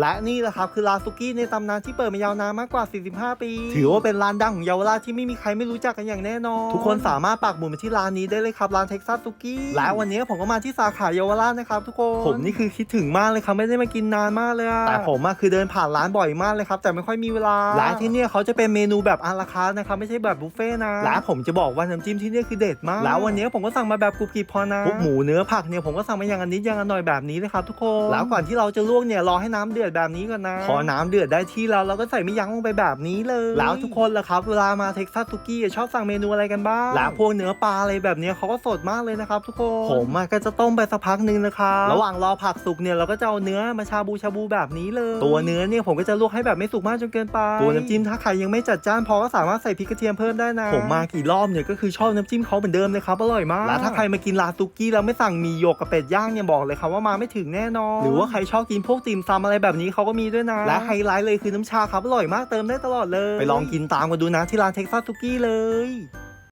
และนี่แหละครับคือร้านซุกี้ในตำนานที่เปิดมายาวนานมากกว่า 45 ปี ถือว่าเป็นร้านดังของเยาวราชที่ไม่มีใครไม่รู้จักกันอย่างแน่นอน ทุกคนสามารถปักหมุดมาที่ร้านนี้ได้เลยครับร้านเท็กซัสซุกี้และวันนี้ผมก็มาที่สาขาเยาวราชนะครับทุกคนผมนี่คือคิดถึงมากเลยครับไม่ได้มากินนานมากเลยอะแต่ผมอะคือเดินผ่านร้านบ่อยมากเลยครับแต่ไม่ค่อยมีเวลาร้านที่เนี่ยเขาจะเป็นเมนูแบบอาราคาร์ทนะครับไม่ใช่แบบบุฟเฟ่ต์นะและผมจะบอกว่าน้ำจิ้มที่เนี่ยคือเด็ดมาก แล้ววันนี้ผมก็สั่งมาแบบกรุบกริบพอนะพวกหมูเนื้อผักเนี่ยผมก็สั่งมาอย่างอันนิดอย่างอันหน่อยแบบนี้เลยครับทุกคนแล้วก่อนที่เราจะลวกเนี่ยรอให้น้ำเดือดแบบนี้ก่อนนะพอน้ำเดือดได้ที่แล้วเราก็ใส่ไม่ยั้งลงไปแบบนี้เลยแล้วทุกคนล่ะครับเวลามาเท็กซัสซุกี้ชอบสั่งเมนูอะไรกันบ้างแล้วพวกเนื้อปลาอะไรแบบเนี้ยเขาก็สดมากเลยนะครับทุกคนผมอะก็จะต้มไปสักพักหนึ่งนะครับระหว่างรอผักสุกเนี่ยเราก็จะเอาเนื้อมาชาบูชาบูแบบนี้เลย ตัวเนื้อเนี่ยผมก็จะลวกให้แบบไม่สุกมากจนเกินไปตัวน้ำจิ้มถ้าใครยังไม่จัดจ้านพอก็สามารถใส่พริกกระเทียมเพิ่มได้นะผมมากี่รอบเนี่ยก็คือชอบน้ำจิ้มเขาเหมือนเดิมเลยครับอร่อยมากแล้วถ้าใครมากินร้านซุกี้แล้วไม่สั่งหมีหยกกับเป็ดย่างเนี่ยบอกเลยครับว่ามาไม่ถึงแน่นอน หรือว่าใครชอบกินพวกติ่มซำอะไรแบบนี้เขาก็มีด้วยนะ และไฮไลท์เลยคือน้ำชาครับอร่อยมากเติมได้ตลอดเลย ไปลองกินตามกันดูนะที่ร้านเท็กซัสซุกี้เลย